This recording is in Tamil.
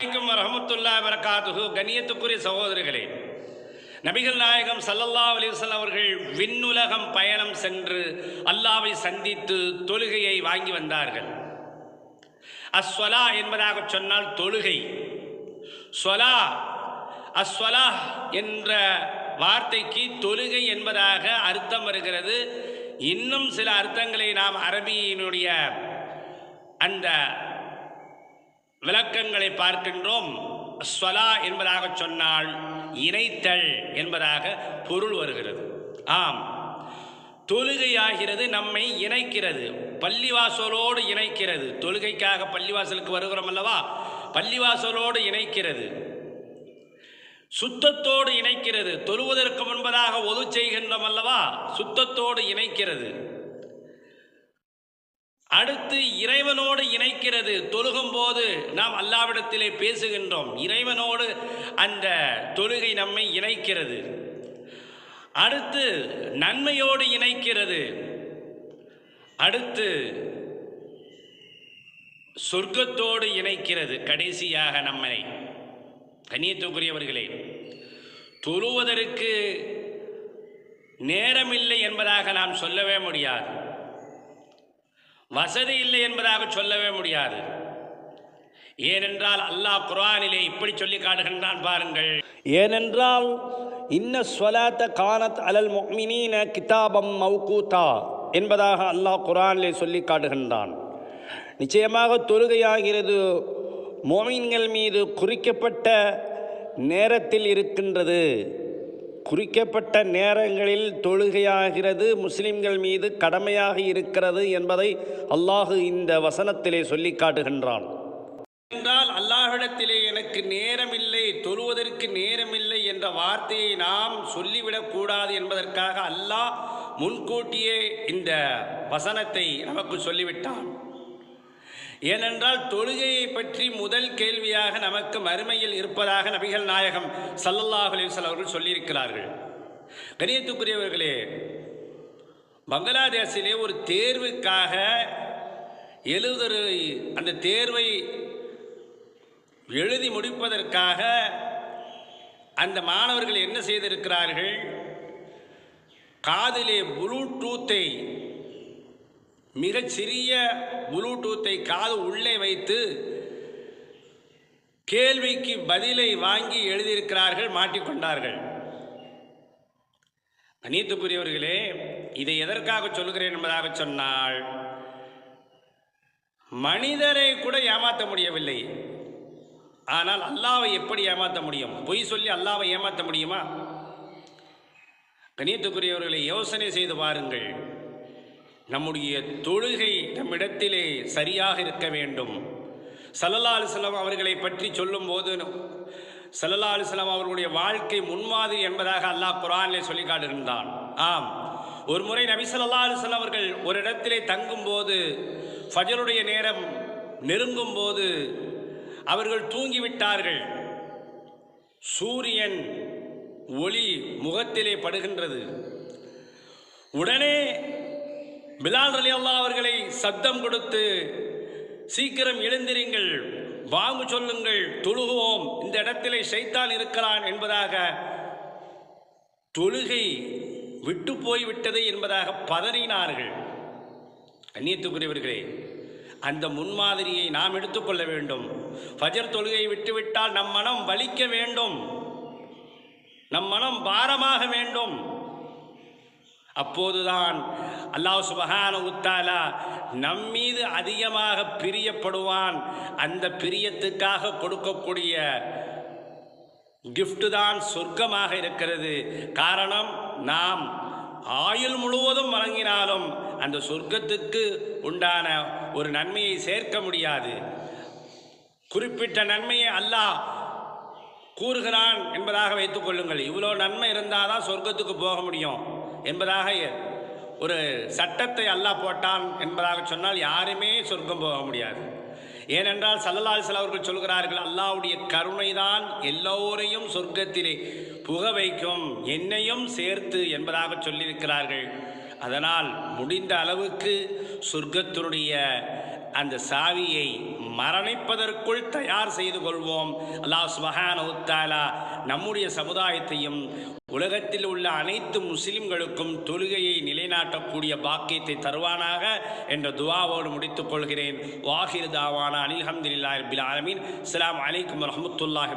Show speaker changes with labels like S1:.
S1: அலைக்கும் வரஹமத்துல்லா வரகாத்துஹு கண்ணியத்துக்குரிய சகோதரர்களே நபிகள் நாயகம் சல்லல்லா அலைஹி அவர்கள் விண்ணுலகம் பயணம் சென்று அல்லாவை சந்தித்து தொழுகையை வாங்கி வந்தார்கள். அஸ்வலா என்பதாக சொன்னால் தொழுகை. ஸ்வலா அஸ்வலா என்ற வார்த்தைக்கு தொழுகை என்பதாக அர்த்தம் வருகிறது. இன்னும் சில அர்த்தங்களை நாம் அரபியினுடைய அந்த விளக்கங்களை பார்க்கின்றோம். ஸ்வலா என்பதாக சொன்னால் இணைத்தல் என்பதாக பொருள் வருகிறது. ஆம். தொழுகையாகிறது நம்மை இணைக்கிறது. பள்ளிவாசலோடு இணைக்கிறது. தொழுகைக்காக பள்ளிவாசலுக்கு வருகிறோம் அல்லவா? பள்ளிவாசலோடு இணைக்கிறது. சுத்தத்தோடு இணைக்கிறது. தொழுவதற்கு முன்பதாக ஒது செய்கின்றோம் அல்லவா? சுத்தத்தோடு இணைக்கிறது. அடுத்து இறைவனோடு இணைக்கிறது. தொழுகும் போது நாம் அல்லாவிடத்திலே பேசுகின்றோம். இறைவனோடு அந்த தொழுகை நம்மை இணைக்கிறது. அடுத்து நன்மையோடு இணைக்கிறது. அடுத்து சொர்க்கத்தோடு இணைக்கிறது. கடைசியாக நம்மை. கண்ணியத்துக்குரியவர்களே தொழுவதற்கு நேரமில்லை என்பதாக நாம் சொல்லவே முடியாது. வசதி இல்லை என்பதாக சொல்லவே முடியாது. ஏனென்றால் அல்லாஹ் குர்ஆனிலே இப்படி சொல்லி காட்டுகின்றான் பாருங்கள்.
S2: ஏனென்றால் இன்ன ஸ்வலாத்த கானத் அலல் முஃமினீன கிதாபம் மவுகூத்தா என்பதாக அல்லாஹ் குரானிலே சொல்லி காட்டுகின்றான். நிச்சயமாக தொழுகையாகிறது மோமீன்கள் மீது குறிக்கப்பட்ட நேரத்தில் இருக்கின்றது. குறிக்கப்பட்ட நேரங்களில் தொழுகையாகிறது முஸ்லிம்கள் மீது கடமையாக இருக்கிறது என்பதை அல்லாஹு இந்த வசனத்திலே சொல்லி காட்டுகின்றான்.
S1: என்றால் அல்லாஹிடத்திலே எனக்கு நேரமில்லை தொழுவதற்கு நேரமில்லை என்ற வார்த்தையை நாம் சொல்லிவிடக்கூடாது என்பதற்காக அல்லாஹ் முன்கூட்டியே இந்த வசனத்தை நமக்கு சொல்லிவிட்டான். ஏனென்றால் தொழுகையை பற்றி முதல் கேள்வியாக நமக்கு மறுமையில் இருப்பதாக நபிகள் நாயகம் ஸல்லல்லாஹு அலைஹி அவர்கள் சொல்லியிருக்கிறார்கள். கணியத்துக்குரியவர்களே பங்களாதேஷிலே ஒரு தேர்வுக்காக எழுதுற அந்த தேர்வை எழுதி முடிப்பதற்காக அந்த மாணவர்கள் என்ன செய்திருக்கிறார்கள்? காதிலே ப்ளூடூத்தை மிகச் சிறிய காது உள்ளே வைத்து கேள்விக்கு பதிலை வாங்கி எழுதியிருக்கிறார்கள் மாட்டிக்கொண்டார்கள். அநீத்துக்குரியவர்களே இதை எதற்காக சொல்கிறேன் என்பதாக சொன்னால் மனிதரை கூட ஏமாற்ற முடியவில்லை. ஆனால் அல்லாவை எப்படி ஏமாற்ற முடியும்? பொய் சொல்லி அல்லாவை ஏமாற்ற முடியுமா? கணியத்துக்குரியவர்களை யோசனை செய்து பாருங்கள். நம்முடைய தொழுகை நம்மிடத்திலே சரியாக இருக்க வேண்டும். சல்லல்லா அலுவலம் அவர்களை பற்றி சொல்லும்போது சல்லல்லா அலுவலம் அவர்களுடைய வாழ்க்கை முன்மாதிரி என்பதாக அல்லாஹ் குரானிலே சொல்லி காட்டுகின்றான் ஆம். ஒரு முறை நபி சல்லா அலைஹி அவர்கள் ஒரு இடத்திலே தங்கும்போது ஃபஜருடைய நேரம் நெருங்கும் போது அவர்கள் தூங்கிவிட்டார்கள். சூரியன் ஒளி முகத்திலே படுகின்றது. உடனே பிலால் அலி அல்லா அவர்களை சத்தம் கொடுத்து சீக்கிரம் எழுந்திருங்கள் வாங்கு சொல்லுங்கள் தொழுகுவோம் இந்த இடத்திலே சைத்தான் இருக்கிறான் என்பதாக தொழுகை விட்டு போய்விட்டது என்பதாக பதறினார்கள். அந்நியத்துக்குரியவர்களே அந்த முன்மாதிரியை நாம் எடுத்துக்கொள்ள வேண்டும். ஃபஜர் தொழுகையை விட்டுவிட்டால் நம் மனம் வலிக்க வேண்டும். நம் மனம் பாரமாக வேண்டும். அப்போதுதான் அல்லாஹ் சுபஹான உத்தாலா நம்மீது அதிகமாக பிரியப்படுவான். அந்த பிரியத்துக்காக கொடுக்கக்கூடிய கிஃப்ட் தான் சொர்க்கமாக இருக்கிறது. காரணம் நாம் ஆயுள் முழுவதும் வழங்கினாலும் அந்த சொர்க்கத்துக்கு உண்டான ஒரு நன்மையை சேர்க்க முடியாது. குறிப்பிட்ட நன்மையை அல்லாஹ் கூறுகிறான் என்பதாக வைத்துக் கொள்ளுங்கள். இவ்வளோ நன்மை இருந்தால் தான் சொர்க்கத்துக்கு போக முடியும். என்பதாக ஒரு சட்டத்தை அல்லாஹ் போட்டான் என்பதாக சொன்னால் யாருமே சொர்க்கம் போக முடியாது. ஏனென்றால் சல்லல்லாசல் அவர்கள் சொல்கிறார்கள் அல்லாஹுடைய கருணை தான் எல்லோரையும் சொர்க்கத்திலே புக வைக்கும் என்னையும் சேர்த்து என்பதாக சொல்லியிருக்கிறார்கள். அதனால் முடிந்த அளவுக்கு சொர்க்கத்தினுடைய அந்த சாவியை மரணிப்பதற்குள் தயார் செய்து கொள்வோம். அல்லாஹ் சுபஹான் உத்தாலா நம்முடைய சமுதாயத்தையும் உலகத்தில் உள்ள அனைத்து முஸ்லிம்களுக்கும் தொழுகையை நிலைநாட்டக்கூடிய பாக்கியத்தை தருவானாக என்ற துவாவோடு முடித்துக் கொள்கிறேன். வாஹிர் தாவானா அனில் ஹம்துலில்லாஹி ரபில் ஆலமீன். அஸ்ஸலாமு அலைக்கும் வரஹ்மத்துல்லாஹி